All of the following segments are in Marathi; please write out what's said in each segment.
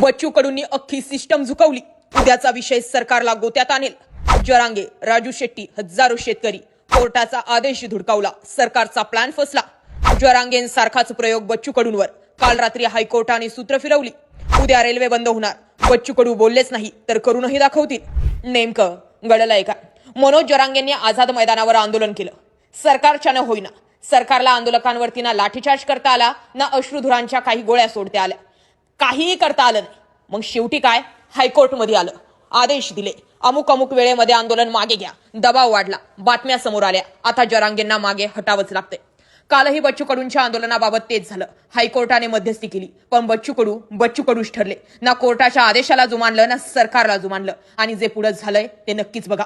बच्चू कडूंनी अख्खी सिस्टम झुकवली. उद्याचा विषय सरकारला गोत्यात आणेल. जरांगे राजू शेट्टी हजारो शेतकरी कोर्टाचा आदेश धुडकावला. सरकारचा प्लॅन फसला. जरांगेंसारखाच प्रयोग बच्चू कडूंवर काल रात्री हायकोर्टाने सूत्र फिरवली. उद्या रेल्वे बंद होणार. बच्चू कडू बोललेच नाही तर करूनही दाखवतील. नेमकं घडलंय का मनोज जरांगेंनी आझाद मैदानावर आंदोलन केलं. सरकारच्यानं होईना. सरकारला आंदोलकांवरती ना लाठीचार्ज करता आला ना अश्रुधुरांच्या काही गोळ्या सोडत्या आल्या. काहीही करता आलं नाही. मग शेवटी काय? हायकोर्टमध्ये आलं. आदेश दिले. अमुक अमुक वेळेमध्ये आंदोलन मागे घ्या. दबाव वाढला. बातम्या समोर आल्या. आता जरांगेंना मागे हटावंच लागतंय. कालही बच्चू कडूंच्या आंदोलनाबाबत तेच झालं. हायकोर्टाने मध्यस्थी केली. पण बच्चू कडू बच्चू कडूच ठरले. ना कोर्टाच्या आदेशाला जुमानलं ना सरकारला जुमानलं. आणि जे पुढे झालंय ते नक्कीच बघा.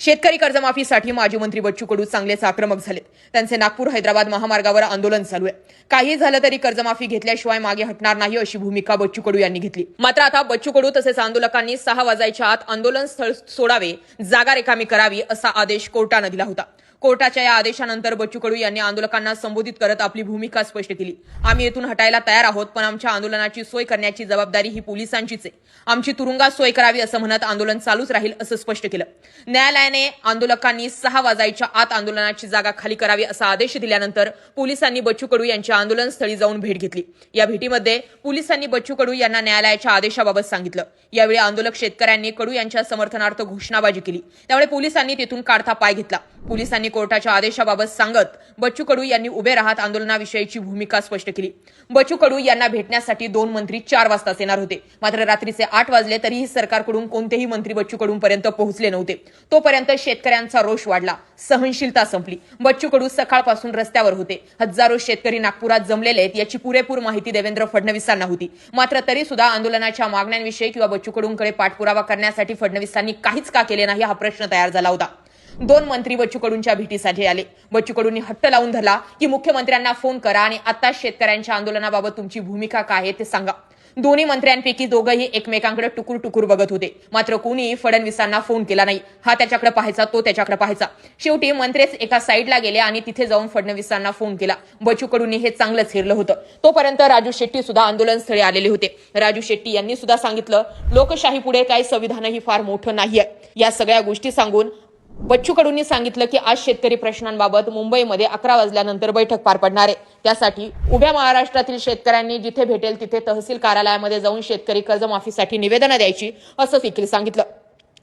शेतकरी कर्जमाफीसाठी माजी मंत्री बच्चू कडू चांगलेच आक्रमक झालेत. त्यांचे नागपूर हैदराबाद महामार्गावर आंदोलन चालू आहे. काही झालं तरी कर्जमाफी घेतल्याशिवाय मागे हटणार नाही अशी भूमिका बच्चू कडू यांनी घेतली. मात्र आता बच्चू कडू तसेच आंदोलकांनी सहा वाजायच्या आत आंदोलन स्थळ सोडावे जागा रिकामी करावी असा आदेश कोर्टानं दिला होता. कोर्टाच्या या आदेशानंतर बच्चू कडू यांनी आंदोलकांना संबोधित करत आपली भूमिका स्पष्ट केली. आम्ही येथून हटायला तयार आहोत पण आमच्या आंदोलनाची सोय करण्याची जबाबदारी ही पोलिसांचीच आहे. आमची तुरुंगात सोय करावी असं म्हणत आंदोलन चालूच राहील असं स्पष्ट केलं. न्यायालयाने आंदोलकांनी सहा वाजायच्या आत आंदोलनाची जागा खाली करावी असा आदेश दिल्यानंतर पोलिसांनी बच्चू कडू यांच्या आंदोलनस्थळी जाऊन भेट घेतली. या भेटीमध्ये पोलिसांनी बच्चू कडू यांना न्यायालयाच्या आदेशाबाबत सांगितलं. यावेळी आंदोलक शेतकऱ्यांनी कडू यांच्या समर्थनार्थ घोषणाबाजी केली. त्यामुळे पोलिसांनी तिथून काढता पाय घेतला. पोलिसांनी कोर्टाच्या आदेशाबाबत सांगत बच्चू कडू यांनी उभे राहत आंदोलनाविषयीची भूमिका स्पष्ट केली. बच्चू कडू यांना भेटण्यासाठी दोन मंत्री चार वाजताच येणार होते. मात्र रात्रीचे आठ वाजले तरीही सरकारकडून कोणतेही मंत्री बच्चू कडूंपर्यंत पोहोचले नव्हते. तोपर्यंत शेतकऱ्यांचा रोष वाढला. सहनशीलता संपली. बच्चू कडू सकाळपासून रस्त्यावर होते. हजारो शेतकरी नागपुरात जमलेले आहेत याची पुरेपूर माहिती देवेंद्र फडणवीसांना होती. मात्र तरी सुद्धा आंदोलनाच्या मागण्यांविषयी किंवा बच्चू कडूंकडे पाठपुरावा करण्यासाठी फडणवीसांनी काहीच का केले नाही हा प्रश्न तयार झाला होता. दोन मंत्री बच्चू कडूंच्या भेटीसाठी आले. बच्चू कडूंनी हट्ट लावून धरला की मुख्यमंत्र्यांना फोन करा आणि आता शेतकऱ्यांच्या आंदोलनाबाबत तुमची भूमिका काय आहे ते सांगा. दोन्ही मंत्र्यांपैकी दोघंही एकमेकांकडे टुकूर टुकूर बघत होते. मात्र कोणी फडणवीसांना फोन केला नाही. हा त्याच्याकडे पाहायचा तो त्याच्याकडे पाहायचा. शेवटी मंत्रीच एका साईडला गेले आणि तिथे जाऊन फडणवीसांना फोन केला. बच्चू कडूंनी हे चांगलंच हेरलं होतं. तोपर्यंत राजू शेट्टी सुद्धा आंदोलनस्थळी आलेले होते. राजू शेट्टी यांनी सुद्धा सांगितलं लोकशाही पुढे काही संविधानही फार मोठं नाहीये. या सगळ्या गोष्टी सांगून बच्चू कडूंनी सांगितलं की आज शेतकरी प्रश्नांबाबत मुंबईमध्ये अकरा वाजल्यानंतर बैठक पार पडणार आहे. त्यासाठी उभ्या महाराष्ट्रातील शेतकऱ्यांनी जिथे भेटेल तिथे तहसील कार्यालयामध्ये जाऊन शेतकरी कर्जमाफीसाठी निवेदनं द्यायची असं देखील सांगितलं.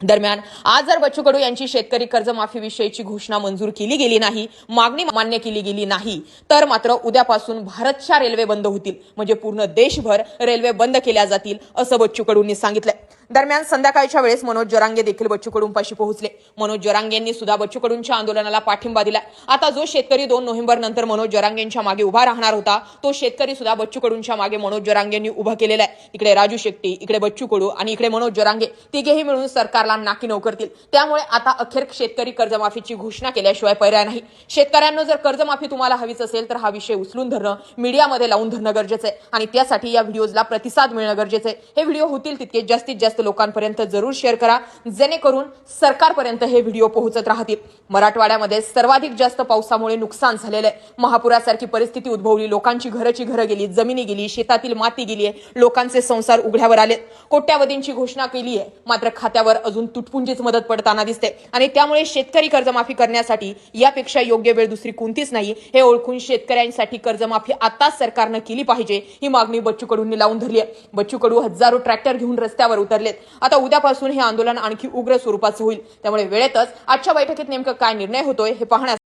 दरम्यान आज जर बच्चू कडू यांची शेतकरी कर्जमाफी विषयीची घोषणा मंजूर केली गेली नाही मागणी मान्य केली गेली नाही तर मात्र उद्यापासून भारतच्या रेल्वे बंद होतील म्हणजे पूर्ण देशभर रेल्वे बंद केल्या जातील असं बच्चू कडूंनी सांगितलंय. दरम्यान संध्याकाळच्या वेळेस मनोज जरांगे देखील बच्चू कडूंपाशी पोहोचले. मनोज जरांगेंनी सुद्धा बच्चू कडूंच्या आंदोलनाला पाठिंबा दिला आता जो शेतकरी दोन नोव्हेंबर नंतर मनोज जरांगेंच्या मागे उभा राहणार होता तो शेतकरी सुद्धा बच्चू कडूंच्या मागे मनोज जरांगेंनी उभा केलेला आहे. इकडे राजू शेट्टी इकडे बच्चू कडू आणि इकडे मनोज जरांगे तिघेही मिळून सरकार सरकारला नाकी नऊ करतील त्यामुळे आता अखेर शेतकरी कर्जमाफीची घोषणा केल्याशिवाय पर्याय नाही. शेतकऱ्यांना जर कर्जमाफी तुम्हाला हवीच असेल तर हा विषय उचलून धरणं मीडियामध्ये लावून धरणं गरजेचं आहे. आणि त्यासाठी या व्हिडिओजला प्रतिसाद मिळणं गरजेचं आहे. हे व्हिडिओ होतील तितके जास्तीत जास्त लोकांपर्यंत जरूर शेअर करा. जेणेकरून सरकारपर्यंत हे व्हिडिओ पोहोचत राहतील. मराठवाड्यामध्ये सर्वाधिक जास्त पावसामुळे नुकसान झालेलं आहे. महापुरासारखी परिस्थिती उद्भवली. लोकांची घरची घरं गेली जमिनी गेली शेतातील माती गेली आहे. लोकांचे संसार उघड्यावर आले कोट्यावधींची घोषणा केली आहे. मात्र खात्यावर अजून अजून तुटपुंजीच मदत पडताना दिसते. आणि त्यामुळे शेतकरी कर्जमाफी करण्यासाठी यापेक्षा योग्य वेळ दुसरी कोणतीच नाही. हे ओळखून शेतकऱ्यांसाठी कर्जमाफी आताच सरकारनं केली पाहिजे ही मागणी बच्चू कडूंनी लावून धरली आहे. बच्चू कडू हजारो ट्रॅक्टर घेऊन रस्त्यावर उतरलेत. आता उद्यापासून हे आंदोलन आणखी उग्र स्वरूपाचं होईल. त्यामुळे वेळेतच आजच्या बैठकीत नेमकं काय निर्णय होतोय हे पाहण्यास